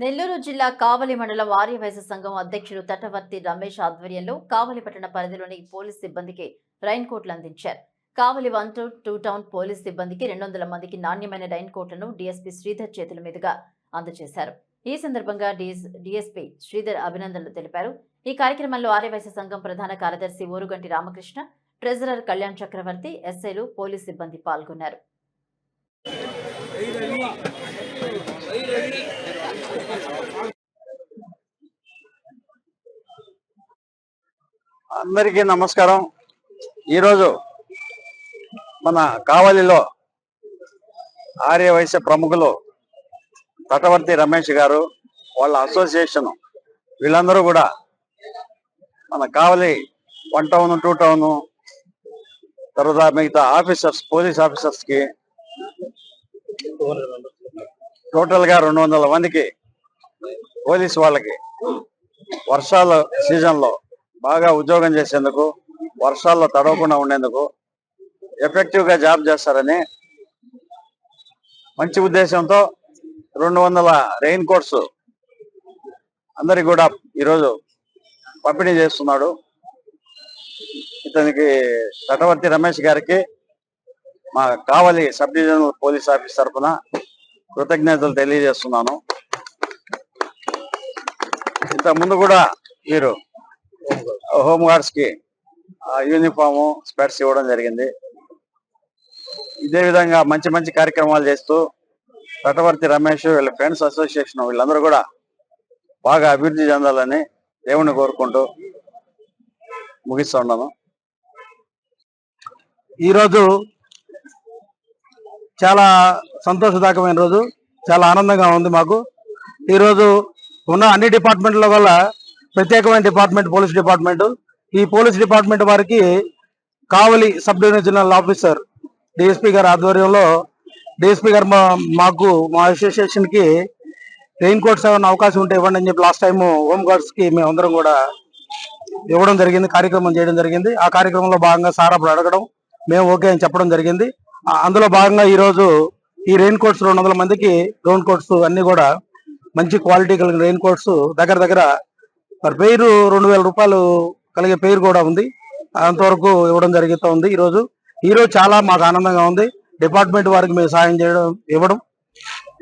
నెల్లూరు జిల్లా కావలి మండలం ఆర్యవైశ్య సంఘం అధ్యక్షుడు తటవర్తి రమేష్ ఆధ్వర్యంలో కావలి పట్టణ పరిధిలోని పోలీస్ సిబ్బందికి రైన్ కోట్లు అందించారు. Kavali one two two town police సిబ్బందికి రెండు వందల మందికి నాణ్యమైన రైన్ కోట్లను డీఎస్పీ శ్రీధర్ చేతుల మీదుగా అందజేశారు. ఈ సందర్భంగా డీఎస్పీ శ్రీధర్ అభినందనలు తెలిపారు. ఈ కార్యక్రమంలో ఆర్యవైశ్య సంఘం ప్రధాన కార్యదర్శి ఊరుగంటి రామకృష్ణ ట్రెజరర్ కళ్యాణ్ చక్రవర్తి ఎస్ఐలు పోలీస్ సిబ్బంది పాల్గొన్నారు. అందరికీ నమస్కారం. ఈరోజు మన కావలిలో ఆర్య వైశ్య ప్రముఖులు తటవర్తి రమేష్ గారు వాళ్ళ అసోసియేషన్ వీళ్ళందరూ కూడా మన Kavali one town two town తర్వాత మిగతా ఆఫీసర్స్ పోలీస్ ఆఫీసర్స్కి టోటల్గా రెండు వందల మందికి పోలీస్ వాళ్ళకి వర్షాల సీజన్లో బాగా ఉద్యోగం చేసేందుకు వర్షాల్లో తడవకుండా ఉండేందుకు ఎఫెక్టివ్గా జాబ్ చేస్తారని మంచి ఉద్దేశంతో రెండు వందల రెయిన్ కోట్స్ అందరికి కూడా ఈరోజు పంపిణీ చేస్తున్నాడు. ఇతనికి తటవర్తి రమేష్ గారికి మా Kavali sub divisional police office తరఫున కృతజ్ఞతలు తెలియజేస్తున్నాను. ఇంతకుముందు ముందు కూడా మీరు హోమ్కి యూనిఫాము స్పెట్స్ ఇవ్వడం జరిగింది. ఇదే విధంగా మంచి మంచి కార్యక్రమాలు చేస్తూ తటవర్తి రమేష్ వీళ్ళ ఫ్రెండ్స్ అసోసియేషన్ వీళ్ళందరూ కూడా బాగా అభివృద్ధి చెందాలని దేవుణ్ణి కోరుకుంటూ ముగిస్తూ ఉన్నాను ఈరోజు చాలా సంతోషదాయకమైన రోజు. చాలా ఆనందంగా ఉంది మాకు. ఈరోజు ఉన్న అన్ని డిపార్ట్మెంట్ల వల్ల ప్రత్యేకమైన డిపార్ట్మెంట్ పోలీస్ డిపార్ట్మెంట్. ఈ పోలీస్ డిపార్ట్మెంట్ వారికి Kavali sub divisional officer DSP గారి ఆధ్వర్యంలో డిఎస్పీ గారు మా- మాకు మా అసోసియేషన్కి రెయిన్ కోట్స్ ఏమైనా అవకాశం ఉంటే ఇవ్వండి అని చెప్పి లాస్ట్ టైం హోమ్కి మేమందరం కూడా ఇవ్వడం జరిగింది కార్యక్రమం చేయడం జరిగింది. ఆ కార్యక్రమంలో భాగంగా సార్ అప్పుడు అడగడం మేము ఓకే అని చెప్పడం జరిగింది. అందులో భాగంగా ఈ రోజు ఈ రెయిన్ కోట్స్ రెండు వందల మందికి డౌన్ కోట్స్ అన్ని కూడా మంచి క్వాలిటీ కలిగిన రెయిన్ కోట్స్ దగ్గర దగ్గర మరి పేరు రెండు వేల రూపాయలు కలిగే పేరు కూడా ఉంది. అంతవరకు ఇవ్వడం జరుగుతూ ఉంది. ఈ రోజు ఈ రోజు చాలా మాకు ఆనందంగా ఉంది. డిపార్ట్మెంట్ వారికి మేము సాయం చేయడం ఇవ్వడం